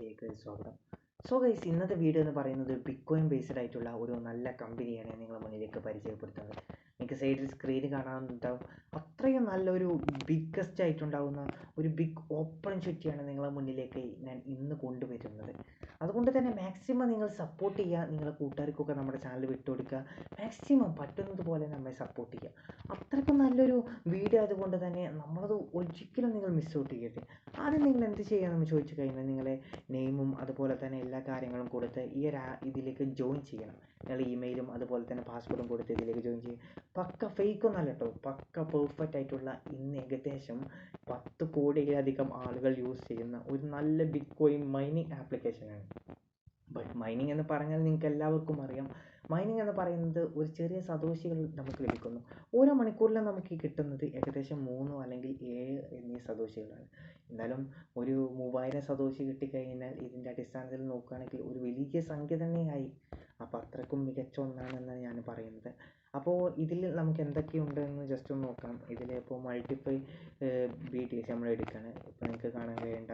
സ്വാഗതം. So guys ഇന്നത്തെ video എന്ന് പറയുന്നത് ബിറ്റ്കോയിൻ ബേസ്ഡ് ആയിട്ടുള്ള ഒരു നല്ല കമ്പനിയാണ് നിങ്ങളുടെ മുന്നിലേക്ക് പരിചയപ്പെടുത്തുന്നത്. നിങ്ങൾക്ക് സൈഡിൽ സ്ക്രീൻ കാണാനുണ്ടാവും. അത്രയും നല്ലൊരു ബിഗ്ഗസ്റ്റ് ആയിട്ടുണ്ടാകുന്ന ഒരു ബിഗ് ഓപ്പർച്യൂണിറ്റിയാണ് നിങ്ങളുടെ മുന്നിലേക്ക് ഞാൻ ഇന്ന് കൊണ്ടുവരുന്നത്. അതുകൊണ്ട് തന്നെ മാക്സിമം നിങ്ങൾ സപ്പോർട്ട് ചെയ്യുക. നിങ്ങളുടെ കൂട്ടുകാർക്കൊക്കെ നമ്മുടെ ചാനൽ വിട്ടുകൊടുക്കുക മാക്സിമം പറ്റുന്നത് പോലെ നമ്മെ സപ്പോർട്ട് ചെയ്യുക. അത്രയ്ക്കും നല്ലൊരു വീഡിയോ അതുകൊണ്ട് തന്നെ നമ്മളത് ഒരിക്കലും നിങ്ങൾ മിസ് ഔട്ട് ചെയ്യരുത്. ആദ്യം നിങ്ങൾ എന്ത് ചെയ്യണമെന്ന് ചോദിച്ചു കഴിഞ്ഞാൽ നിങ്ങളെ നെയിമും അതുപോലെ തന്നെ എല്ലാ കാര്യങ്ങളും കൊടുത്ത് ഈ ഒരു ഇതിലേക്ക് ജോയിൻ ചെയ്യണം. നിങ്ങൾ ഇമെയിലും അതുപോലെ തന്നെ പാസ്വേഡും കൊടുത്ത് ഇതിലേക്ക് ജോയിൻ ചെയ്യും. പക്ക ഫേക്ക് ഒന്നല്ല കേട്ടോ പക്ക പെർഫെക്റ്റ് ആയിട്ടുള്ള ഇന്ന് ഏകദേശം പത്ത് കോടിയിലധികം ആളുകൾ യൂസ് ചെയ്യുന്ന ഒരു നല്ല ബിറ്റ് കോയിൻ മൈനിങ് ആപ്ലിക്കേഷനാണ് ബട്ട് മൈനിങ് എന്ന് പറഞ്ഞാൽ നിങ്ങൾക്ക് എല്ലാവർക്കും അറിയാം. മൈനിങ് എന്ന് പറയുന്നത് ഒരു ചെറിയ സതോഷികൾ നമുക്ക് ലഭിക്കുന്നു. ഓരോ മണിക്കൂറിലും നമുക്ക് കിട്ടുന്നത് ഏകദേശം മൂന്നോ അല്ലെങ്കിൽ ഏഴ് എന്നീ സതോഷികളാണ് എന്നാലും ഒരു മൂവായിരം സതോഷി കിട്ടിക്കഴിഞ്ഞാൽ ഇതിന്റെ അടിസ്ഥാനത്തിൽ നോക്കുകയാണെങ്കിൽ ഒരു വലിയ സംഖ്യ തന്നെയായി. അപ്പോൾ അത്രക്കും മികച്ച ഒന്നാണെന്നാണ് ഞാൻ പറയുന്നത്. അപ്പോൾ ഇതിൽ നമുക്ക് എന്തൊക്കെയുണ്ട് എന്ന് ജസ്റ്റ് ഒന്ന് നോക്കാം ഇതിൽ ഇപ്പോൾ മൾട്ടിപ്ലൈ ബി ടി നമ്മൾ എടുക്കുകയാണ്. ഇപ്പോൾ നിങ്ങൾക്ക് കാണാൻ കഴിയണ്ട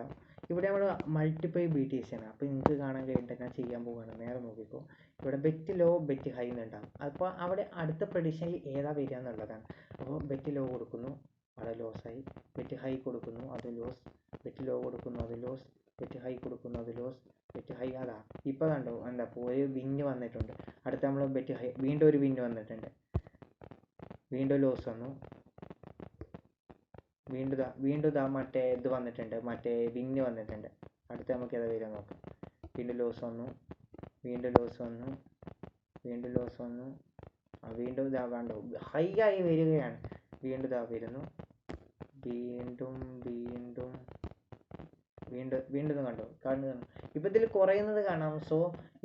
ഇവിടെ നമ്മൾ മൾട്ടിപ്ലൈ ബി ടി എസ് ആണ്. അപ്പോൾ നിങ്ങൾക്ക് കാണാൻ കഴിയണ്ട ഞാൻ ചെയ്യാൻ പോവുകയാണ് നേരെ നോക്കിക്കോ. ഇവിടെ ബെറ്റ് ലോ ബെറ്റ് ഹൈ എന്നുണ്ടാകും അപ്പോൾ അവിടെ അടുത്ത പ്രഡിഷനിൽ ഏതാ വരിക എന്നുള്ളതാണ്. അപ്പോൾ ബെറ്റ് ലോ കൊടുക്കുന്നു അവിടെ ലോസായി ബെറ്റ് ഹൈ കൊടുക്കുന്നു അത് ലോസ് ബെറ്റ് ലോ കൊടുക്കുന്നു അത് ലോസ് ബെറ്റ് ഹൈ കൊടുക്കുന്നു അത് ലോസ് ബെറ്റ് ഹൈ അതാ. ഇപ്പോൾ കണ്ടോ എന്താ ഒരു വിന്ന് വന്നിട്ടുണ്ട്. അടുത്ത നമ്മൾ ബെറ്റ് ഹൈ വീണ്ടും ഒരു വിന്ന് വന്നിട്ടുണ്ട്. വീണ്ടും ലോസ് വന്നു. വീണ്ടും ഇതാ വീണ്ടും ഇതാ മറ്റേ ഇത് വന്നിട്ടുണ്ട് മറ്റേ വിന്ന് വന്നിട്ടുണ്ട്. അടുത്ത നമുക്ക് ഏതാ വരിക നോക്കാം. വീണ്ടും ലോസ് വന്നു വീണ്ടും ലോസ് വന്നു വീണ്ടും ലോസ് വന്നു. ആ വീണ്ടും ഇതാ വേണ്ട ഹൈ ആയി വരികയാണ്. വീണ്ടും ഇതാ വരുന്നു. വീണ്ടും വീണ്ടും വീണ്ടും വീണ്ടും കണ്ടു? കണ്ടോ കാണുന്നു ഇപ്പം ഇതിൽ കുറയുന്നത് കാണാം. സോ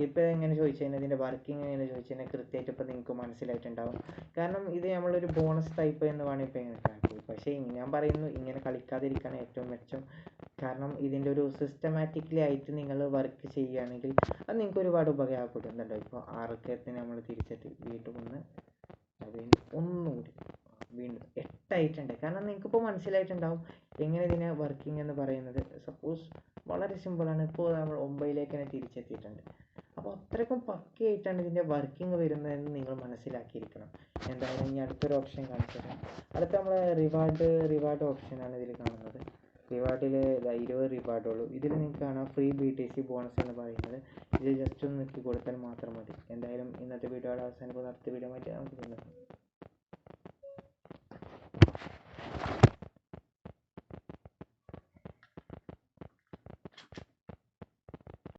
ഇപ്പം എങ്ങനെ ചോദിച്ചു കഴിഞ്ഞാൽ ഇതിന്റെ വർക്കിംഗ് എങ്ങനെ ചോദിച്ചു കഴിഞ്ഞാൽ കൃത്യമായിട്ട് ഇപ്പം നിങ്ങൾക്ക് മനസ്സിലായിട്ടുണ്ടാവും. കാരണം ഇത് നമ്മളൊരു ബോണസ് ടൈപ്പ് എന്ന് വേണമെങ്കിൽ ഇപ്പം ഇങ്ങനെ കാണിക്കും പക്ഷേ ഞാൻ പറയുന്നു ഇങ്ങനെ കളിക്കാതിരിക്കുകയാണ് ഏറ്റവും മെച്ചം. കാരണം ഇതിന്റെ ഒരു സിസ്റ്റമാറ്റിക്കലി ആയിട്ട് നിങ്ങൾ വർക്ക് ചെയ്യുകയാണെങ്കിൽ അത് നിങ്ങൾക്ക് ഒരുപാട് ഉപകാരപ്പെടുന്നുണ്ടോ. ഇപ്പോൾ ആറൊക്കെ നമ്മൾ തിരിച്ചിട്ട് വീണ്ടും ഒന്ന് വീണ്ടും ഒന്നുകൂടി വീണ്ടും എട്ടായിട്ടുണ്ട് കാരണം നിങ്ങൾക്ക് ഇപ്പോൾ മനസ്സിലായിട്ടുണ്ടാവും എങ്ങനെ ഇതിനെ വർക്കിംഗ് എന്ന് പറയുന്നത്. സപ്പോസ് വളരെ സിമ്പിളാണ് ഇപ്പോൾ നമ്മൾ ഒമ്പതിലേക്ക് തന്നെ തിരിച്ചെത്തിയിട്ടുണ്ട്. അപ്പോൾ അത്രയ്ക്കും പക്കയായിട്ടാണ് ഇതിന്റെ വർക്കിംഗ് വരുന്നതെന്ന് നിങ്ങൾ മനസ്സിലാക്കിയിരിക്കണം. എന്തായാലും ഇനി അടുത്തൊരു ഓപ്ഷൻ കാണിച്ചു തരാം അടുത്ത നമ്മൾ റിവാർഡ് റിവാർഡ് ഓപ്ഷനാണ് ഇതിൽ കാണുന്നത്. റിവാർഡിൽ ഇരുപത് റിവാർഡുള്ളൂ ഇതിൽ നിങ്ങൾക്ക് കാണാം free B T C bonus എന്ന് പറയുന്നത്. ഇത് ജസ്റ്റ് ഒന്ന് നോക്കി കൊടുത്താൽ മാത്രം മതി. എന്തായാലും ഇന്നത്തെ വീഡിയോയുടെ അവസാനിപ്പോൾ അടുത്ത വീഡിയോ ആയിട്ട് നമുക്ക്